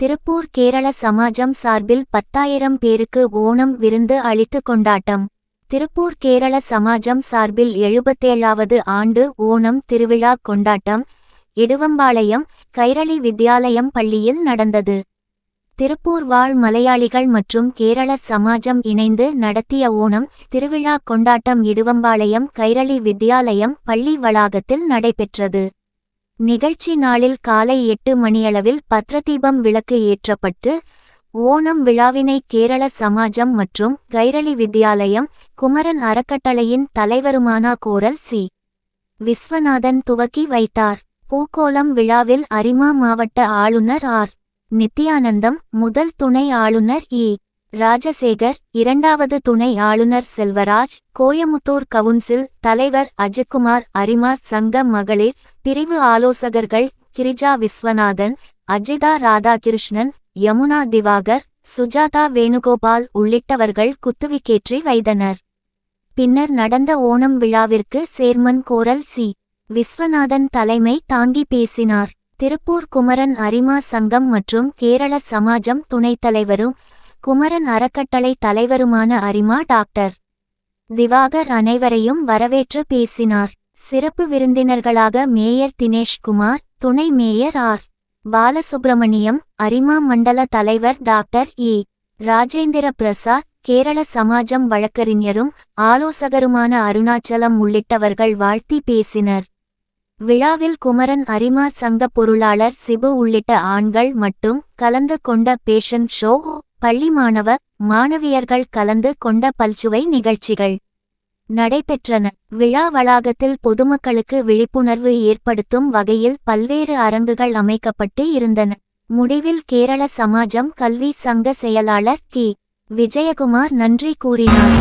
திருப்பூர் கேரள சமாஜம் சார்பில் பத்தாயிரம் பேருக்கு ஓணம் விருந்து அளித்து கொண்டாட்டம். திருப்பூர் கேரள சமாஜம் சார்பில் எழுபத்தேழாவது ஆண்டு ஓணம் திருவிழா கொண்டாட்டம் இடுவம்பாளையம் கைரளி வித்யாலயம் பள்ளியில் நடந்தது. திருப்பூர் வாழ் மலையாளிகள் மற்றும் கேரள சமாஜம் இணைந்து நடத்திய ஓணம் திருவிழா கொண்டாட்டம் இடுவம்பாளையம் கைரளி வித்யாலயம் பள்ளி வளாகத்தில் நடைபெற்றது. நிகழ்ச்சி நாளில் காலை எட்டு மணியளவில் பத்ரதீபம் விளக்கு ஏற்றப்பட்டு ஓணம் விழாவினை கேரள சமாஜம் மற்றும் கைரளி வித்யாலயம் குமரன் அறக்கட்டளையின் தலைவருமான கோரல் சி. விஸ்வநாதன் துவக்கி வைத்தார். பூகோளம் விழாவில் அரிமா மாவட்ட ஆளுநர் ஆர். நித்யானந்தம் முதல் துணை ஆளுநர் இ. ராஜசேகர் இரண்டாவது துணை ஆளுநர் செல்வராஜ் கோயமுத்தூர் கவுன்சில் தலைவர் அஜித்குமார் அரிமா சங்க மகளிர் பிரிவு ஆலோசகர்கள் கிரிஜா விஸ்வநாதன் அஜிதா ராதாகிருஷ்ணன் யமுனா திவாகர் சுஜாதா வேணுகோபால் உள்ளிட்டவர்கள் குத்துவிக்கேற்றி வைத்தனர். பின்னர் நடந்த ஓணம் விழாவிற்கு சேர்மன் கோரல் சி. விஸ்வநாதன் தலைமை தாங்கி பேசினார். திருப்பூர் குமரன் அரிமா சங்கம் மற்றும் கேரள சமாஜம் துணைத் தலைவரும் குமரன் அறக்கட்டளை தலைவருமான அரிமா டாக்டர். திவாகர் அனைவரையும் வரவேற்று பேசினார். சிறப்பு விருந்தினர்களாக மேயர் தினேஷ் குமார் துணை மேயர் ஆர். பாலசுப்பிரமணியம் அரிமா மண்டல தலைவர் டாக்டர் இ. ராஜேந்திர பிரசாத் கேரள சமாஜம் வழக்கறிஞரும் ஆலோசகருமான அருணாச்சலம் உள்ளிட்டவர்கள் வாழ்த்தி பேசினர். விழாவில் குமரன் அரிமா சங்க பொருளாளர் சிபு உள்ளிட்ட ஆண்கள் மட்டும் கலந்து கொண்ட பேஷன் ஷோ பள்ளி மாணவ மாணவியர்கள் கலந்து கொண்ட பல்சுவை நிகழ்ச்சிகள். நடைபெற்றன. விழா வளாகத்தில் பொதுமக்களுக்கு விழிப்புணர்வு ஏற்படுத்தும் வகையில் பல்வேறு அரங்குகள் அமைக்கப்பட்டு இருந்தன. முடிவில் கேரள சமாஜம் கல்வி சங்க செயலாளர் கி. விஜயகுமார் நன்றி கூறினார்.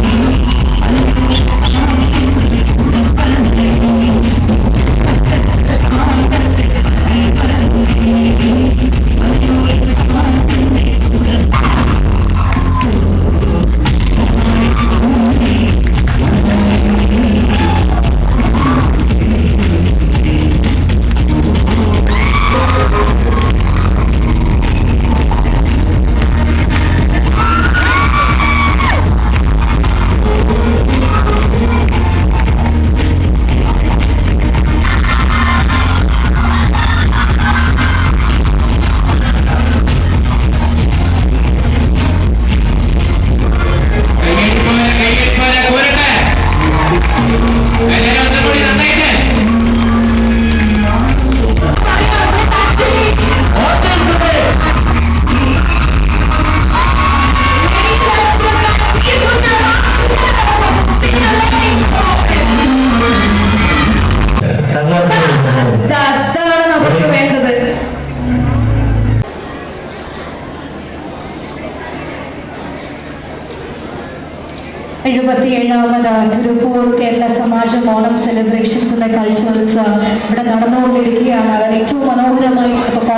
എഴുപത്തിയേഴാമത് തിരുപ്പൂർ കേരള സമാജം ഓണം സെലിബ്രേഷൻസ് എന്ന കൾച്ചറൽസ് ഇവിടെ നടന്നുകൊണ്ടിരിക്കുകയാണ്. അവർ ഏറ്റവും മനോഹരമായിട്ടുള്ള പെർഫോമൻസ്